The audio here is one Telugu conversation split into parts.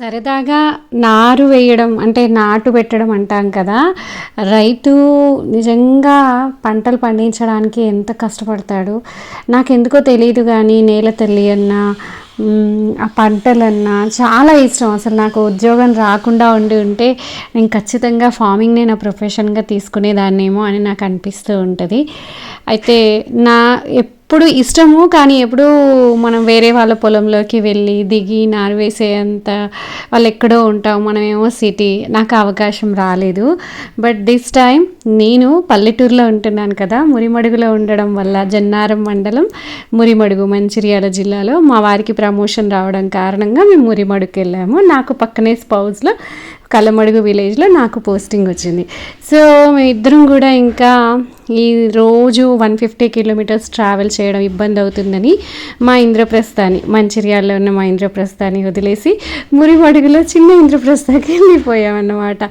సరదాగా నారు వేయడం అంటే నాటు పెట్టడం అంటాం కదా రైతు నిజంగా పంటలు పండించడానికి ఎంత కష్టపడతాడు? నాకు ఎందుకో తెలియదు కానీ నేల తల్లి అన్నా ఆ పంటలన్నా చాలా ఇష్టం. అసలు నాకు ఉద్యోగం రాకుండా ఉండి ఉంటే నేను ఖచ్చితంగా ఫార్మింగ్నే నా ప్రొఫెషన్గా తీసుకునేదాన్నేమో అని నాకు అనిపిస్తూ ఉంటుంది. అయితే నా ఇప్పుడు ఇష్టము కానీ ఎప్పుడు మనం వేరే వాళ్ళ పొలంలోకి వెళ్ళి దిగి నారువేసేంత వాళ్ళు ఎక్కడో ఉంటాం మనమేమో సిటీ నాకు అవకాశం రాలేదు. బట్ దిస్ టైం నేను పల్లెటూరులో ఉంటున్నాను కదా మురిమడుగులో ఉండడం వల్ల జన్నారం మండలం మురిమడుగు మంచిర్యాల జిల్లాలో మా వారికి ప్రమోషన్ రావడం కారణంగా మేము మురిమడుగు వెళ్ళాము. నాకు పక్కనే స్పౌజ్లో కలమడుగు విలేజ్లో నాకు పోస్టింగ్ వచ్చింది. సో మేమిద్దరం కూడా ఇంకా ఈ రోజు వన్ ఫిఫ్టీ కిలోమీటర్స్ ట్రావెల్ చేయడం ఇబ్బంది అవుతుందని మా ఇంద్రప్రస్థాని మంచిర్యాలలో ఉన్న మా ఇంద్రప్రస్థాని వదిలేసి మురిమడుగులో చిన్న ఇంద్రప్రస్థకి వెళ్ళిపోయామన్నమాట.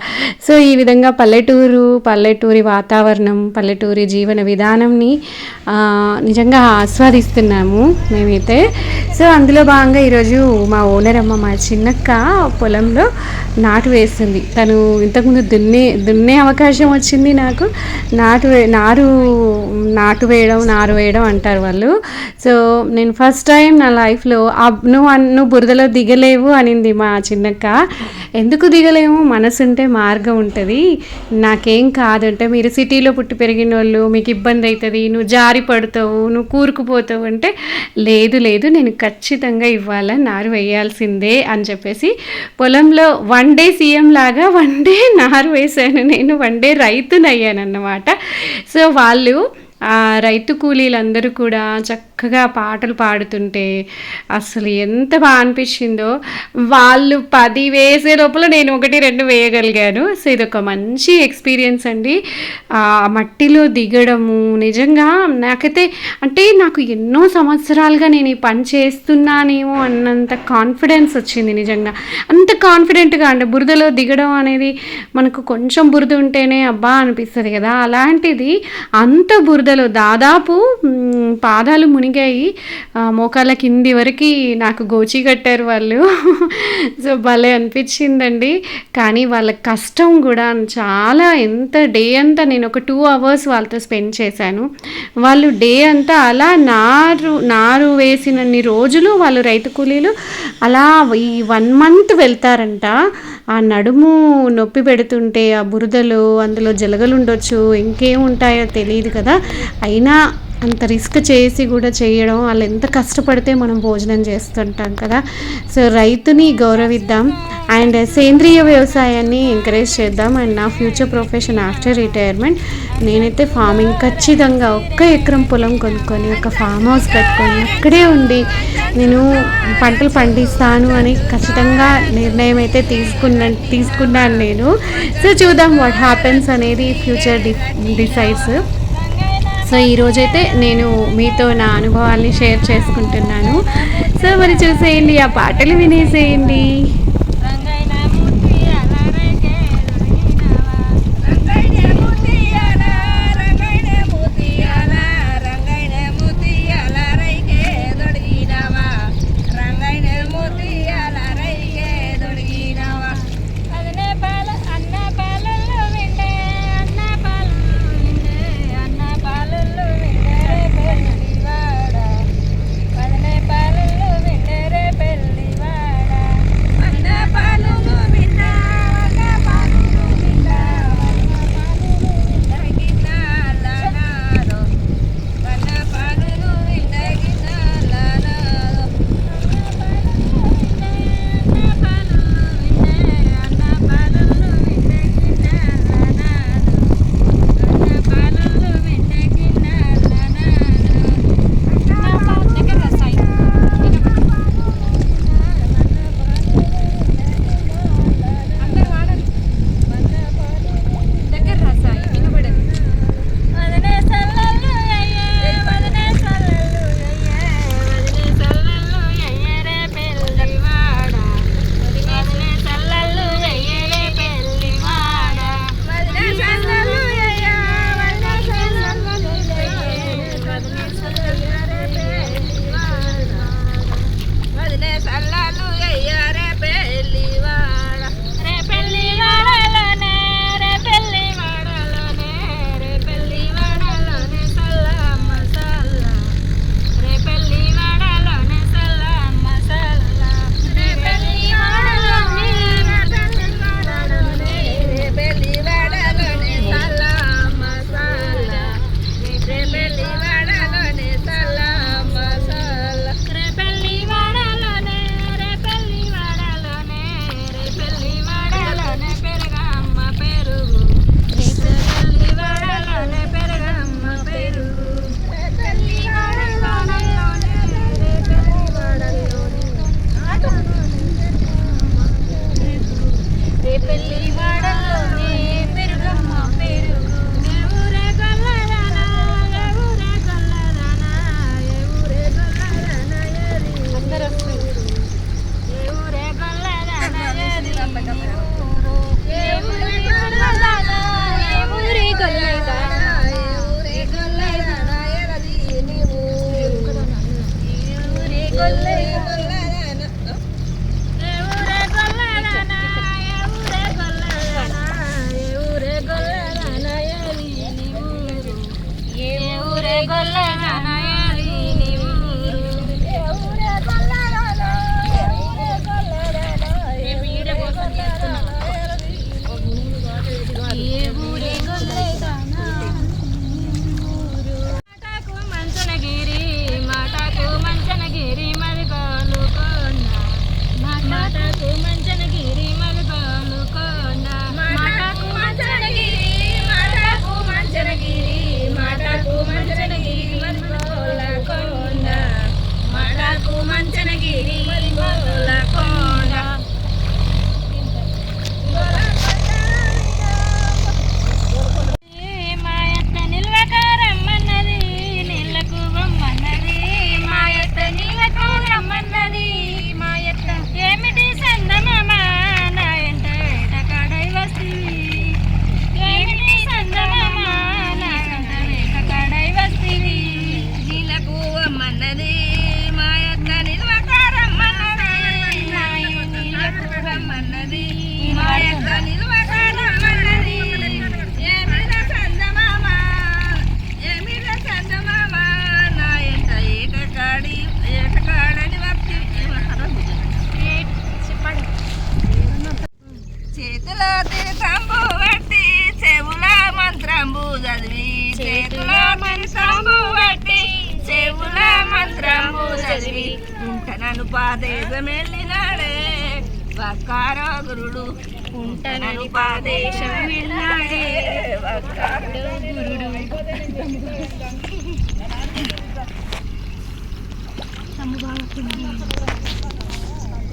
సో ఈ విధంగా పల్లెటూరు పల్లెటూరి వాతావరణం పల్లెటూరి జీవన విధానంని నిజంగా ఆస్వాదిస్తున్నాము మేమైతే. సో అందులో భాగంగా ఈరోజు మా ఓనర్ అమ్మ మా చిన్నక్క పొలంలో నాటు వేసింది. తను ఇంతకుముందు దున్నే దున్నే అవకాశం వచ్చింది నాకు. నాటు వే- నారు నాటు వేయడం నారు వేయడం అంటారు వాళ్ళు. సో నేను ఫస్ట్ టైం నా లైఫ్లో అబ్- నువ్వు నువ్వు బురదలో దిగలేవు అనింది మా చిన్నక్క. ఎందుకు దిగలేము? మనసుంటే మార్గం ఉంటుంది. నాకేం కాదంటే మీరు సిటీలో పుట్టి పెరిగిన వాళ్ళు మీకు ఇబ్బంది అవుతుంది నువ్వు జారి పడతావు నువ్వు కూరుకుపోతావు అంటే లేదు లేదు నేను ఖచ్చితంగా ఇవ్వాల నారు వేయాల్సిందే అని చెప్పేసి పొలంలో వన్ డే సీఎం లాగా వన్ డే నారు వేశాను నేను వన్ డే రైతునయ్యానన్నమాట. సో వాళ్ళు రైతు కూలీలందరూ కూడా చక్కగా పాటలు పాడుతుంటే అసలు ఎంత బాగా అనిపించిందో. వాళ్ళు పది వేసే లోపల నేను ఒకటి రెండు వేయగలిగాను. సో ఇది ఒక మంచి ఎక్స్పీరియన్స్ అండి. ఆ మట్టిలో దిగడము నిజంగా నాకైతే అంటే నాకు ఎన్నో సంవత్సరాలుగా నేను ఈ పని చేస్తున్నానేమో అన్నంత కాన్ఫిడెన్స్ వచ్చింది నిజంగా. అంత కాన్ఫిడెంట్గా అంటే బురదలో దిగడం అనేది మనకు కొంచెం బురద ఉంటేనే అబ్బా అనిపిస్తుంది కదా. అలాంటిది అంత బురద అసలు దాదాపు పాదాలు మునిగాయి. మోకాల మోకాళ్ళ కింది వరకు నాకు గోచి కట్టారు వాళ్ళు. సో భలే అనిపించిందండి. కానీ వాళ్ళ కష్టం కూడా చాలా ఎంత డే అంతా నేను ఒక టూ అవర్స్ వాళ్ళతో స్పెండ్ చేశాను. వాళ్ళు డే అంతా అలా నారు నారు వేసినన్ని రోజులు వాళ్ళు రైతు కూలీలు అలా ఈ వన్ మంత్ వెళ్తారంట. ఆ నడుము నొప్పి పెడుతుంటే ఆ బురదలు అందులో జలగలు ఉండొచ్చు ఇంకేం ఉంటాయో తెలియదు కదా. అయినా అంత రిస్క్ చేసి కూడా చేయడం వాళ్ళు ఎంత కష్టపడితే మనం భోజనం చేస్తుంటాం కదా. సో రైతుని గౌరవిద్దాం. అండ్ సేంద్రియ వ్యవసాయాన్ని ఎంకరేజ్ చేద్దాం. అండ్ నా ఫ్యూచర్ ప్రొఫెషన్ ఆఫ్టర్ రిటైర్మెంట్ నేనైతే ఫార్మింగ్ ఖచ్చితంగా ఒక్క ఎకరం పొలం కొనుక్కొని ఒక ఫామ్ హౌస్ కట్టుకొని అక్కడే ఉండి నేను పంటలు పండిస్తాను అని ఖచ్చితంగా నిర్ణయం అయితే తీసుకున్నా తీసుకున్నాను నేను. సో చూద్దాం వాట్ హ్యాపెన్స్ అనేది ఫ్యూచర్ డి డిసైడ్స్ సో ఈరోజైతే నేను మీతో నా అనుభవాల్ని షేర్ చేసుకుంటున్నాను. సో మరి చూసేయండి ఆ పాటలు వినేసేయండి. మంత్రము బట్టి చెవుల మంత్రము చదివి ఉంటనను పాదేశమెళ్ళినాడే వకారో గురుడు ఉంటనను పాదేశం వెళ్ళాడే వకారో గురుడు.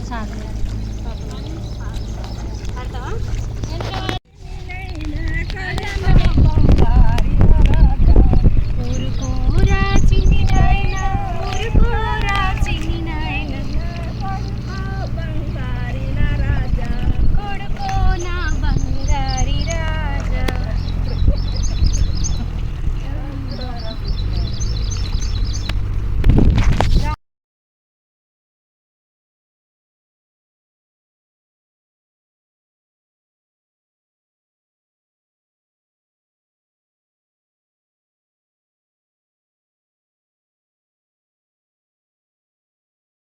చాలు అర్థమా?